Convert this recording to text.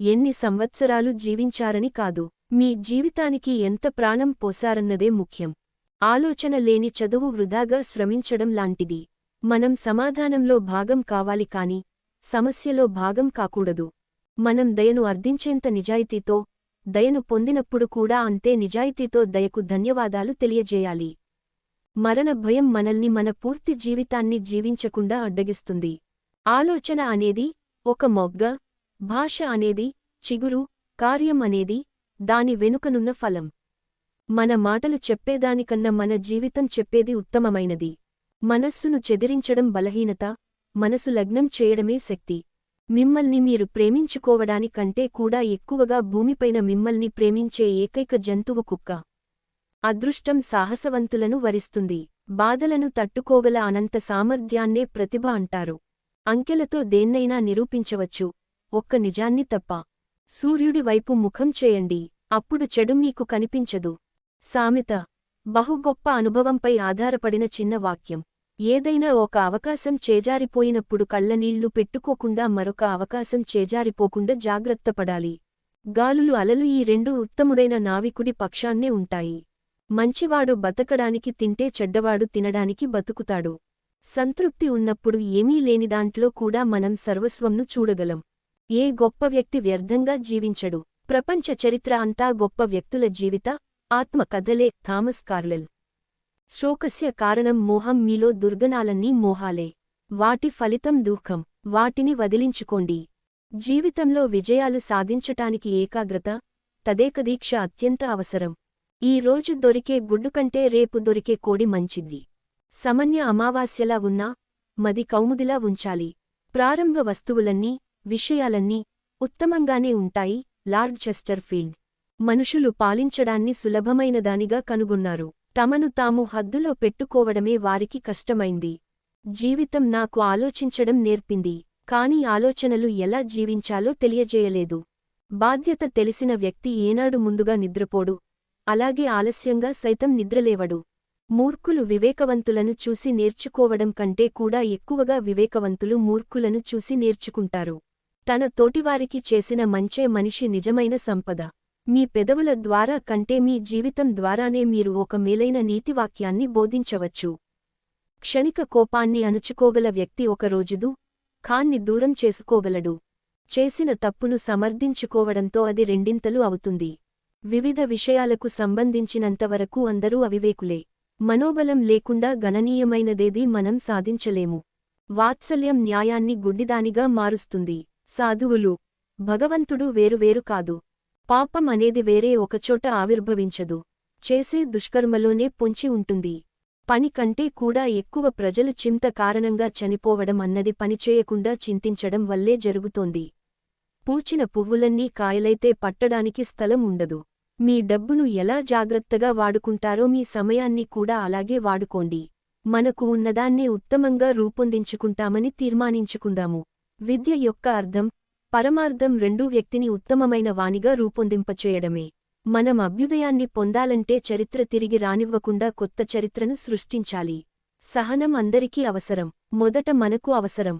ఎన్ని సంవత్సరాలు జీవించారని కాదు. మీ జీవితానికి ఎంత ప్రాణం పోసారన్నదే ముఖ్యం. ఆలోచన లేని చదువు వృధాగా శ్రమించడం లాంటిది. మనం సమాధానంలో భాగం కావాలి కాని సమస్యలో భాగం కాకూడదు. మనం దయను అర్ధించేంత నిజాయితీతో దయను పొందినప్పుడు కూడా అంతే నిజాయితీతో దయకు ధన్యవాదాలు తెలియజేయాలి. మరణ భయం మనల్ని మన పూర్తి జీవితాన్ని జీవించకుండా అడ్డగిస్తుంది. ఆలోచన అనేది ఒక మొగ్గ భాష అనేది చిగురు కార్యం అనేది దాని వెనుకనున్న ఫలం. మన మాటలు చెప్పేదానికన్నా మన జీవితం చెప్పేది ఉత్తమమైనది. మనస్సును చెదిరించడం బలహీనత మనసు లగ్నం చేయడమే శక్తి. మిమ్మల్ని మీరు ప్రేమించుకోవడానికంటే కూడా ఎక్కువగా భూమిపైన మిమ్మల్ని ప్రేమించే ఏకైక జంతువు కుక్క. అదృష్టం సాహసవంతులను వరిస్తుంది. బాధలను తట్టుకోగల అనంత సామర్థ్యాన్నే ప్రతిభ అంటారు. అంకెలతో దేన్నైనా నిరూపించవచ్చు. ఒక్క నిజాన్ని తప్ప. సూర్యుడి వైపు ముఖం చేయండి అప్పుడు చెడు మీకు కనిపించదు. సామెత. బహుగొప్ప అనుభవంపై ఆధారపడిన చిన్న వాక్యం. ఏదైనా ఒక అవకాశం చేజారిపోయినప్పుడు కళ్ళనీళ్ళు పెట్టుకోకుండా మరొక అవకాశం చేజారిపోకుండా జాగ్రత్తపడాలి గాలులు అలలు ఈ రెండు ఉత్తముడైన నావికుడి పక్షాన్నే ఉంటాయి. మంచివాడు బతకడానికి తింటే చెడ్డవాడు తినడానికి బతుకుతాడు. సంతృప్తి ఉన్నప్పుడు ఏమీ లేనిదాంట్లో కూడా మనం సర్వస్వంను చూడగలం. ఏ గొప్ప వ్యక్తి వ్యర్థంగా జీవించడు. ప్రపంచ చరిత్ర అంతా గొప్ప వ్యక్తుల జీవిత ఆత్మ కథలే థామస్ కార్లెల్. శోకస్య కారణం మోహం మీలో దుర్గణాలన్నీ మోహాలే. వాటి ఫలితం దుఃఖం. వాటిని వదిలించుకోండి. జీవితంలో విజయాలు సాధించటానికి ఏకాగ్రత తదేకదీక్ష అత్యంత అవసరం. ఈ రోజు దొరికే గుడ్డు కంటే రేపు దొరికే కోడి మంచిది. సమన్య అమావాస్యలా ఉన్నా మది కౌముదిలా ఉంచాలి. ప్రారంభ వస్తువులన్నీ విషయాలన్నీ ఉత్తమంగానే ఉంటాయి లార్డ్ చెస్టర్ఫీల్డ్. మనుషులు పాలించడాన్ని సులభమైనదానిగా కనుగొన్నారు. తమను తాము హద్దులో పెట్టుకోవడమే వారికి కష్టమైంది. జీవితం నాకు ఆలోచించడం నేర్పింది కాని ఆలోచనలు ఎలా జీవించాలో తెలియజేయలేదు. బాధ్యత తెలిసిన వ్యక్తి ఏనాడు ముందుగా నిద్రపోడు అలాగే ఆలస్యంగా సైతం నిద్రలేవడు. మూర్ఖులు వివేకవంతులను చూసి నేర్చుకోవడం కంటే కూడా ఎక్కువగా వివేకవంతులు మూర్ఖులను చూసి నేర్చుకుంటారు. తన తోటివారికి చేసిన మంచే మనిషి నిజమైన సంపద. మీ పెదవుల ద్వారా కంటే మీ జీవితం ద్వారానే మీరు ఒక మేలైన నీతివాక్యాన్ని బోధించవచ్చు. క్షణిక కోపాన్ని అణుచుకోగల వ్యక్తి ఒక రోజుదు ఖాన్ని దూరం చేసుకోగలడు. చేసిన తప్పును సమర్థించుకోవడంతో అది రెండింతలు అవుతుంది. వివిధ విషయాలకు సంబంధించినంతవరకు అందరూ అవివేకులే. మనోబలం లేకుండా గణనీయమైనదేదీ మనం సాధించలేము. వాత్సల్యం న్యాయాన్ని గుడ్డిదానిగా మారుస్తుంది. సాధువులు. భగవంతుడు వేరువేరు కాదు. పాపం అనేది వేరే ఒకచోట ఆవిర్భవించదు. చేసే దుష్కర్మలోనే పొంచి ఉంటుంది. పని కంటే కూడా ఎక్కువ ప్రజలు చింత కారణంగా చనిపోవడం అన్నది పనిచేయకుండా చింతించడం వల్లే జరుగుతోంది. పూచిన పువ్వులన్నీ కాయలైతే పట్టడానికి స్థలం ఉండదు. మీ డబ్బును ఎలా జాగ్రత్తగా వాడుకుంటారో మీ సమయాన్ని కూడా అలాగే వాడుకోండి. మనకు ఉన్నదాన్నే ఉత్తమంగా రూపొందించుకుంటామని తీర్మానించుకుందాము. విద్య యొక్క అర్థం పరమార్థం రెండూ వ్యక్తిని ఉత్తమమైన వానిగా రూపొందింపచేయడమే. మనం అభ్యుదయాన్ని పొందాలంటే చరిత్ర తిరిగి రానివ్వకుండా కొత్త చరిత్రను సృష్టించాలి. సహనం అందరికీ అవసరం. మొదట మనకు అవసరం.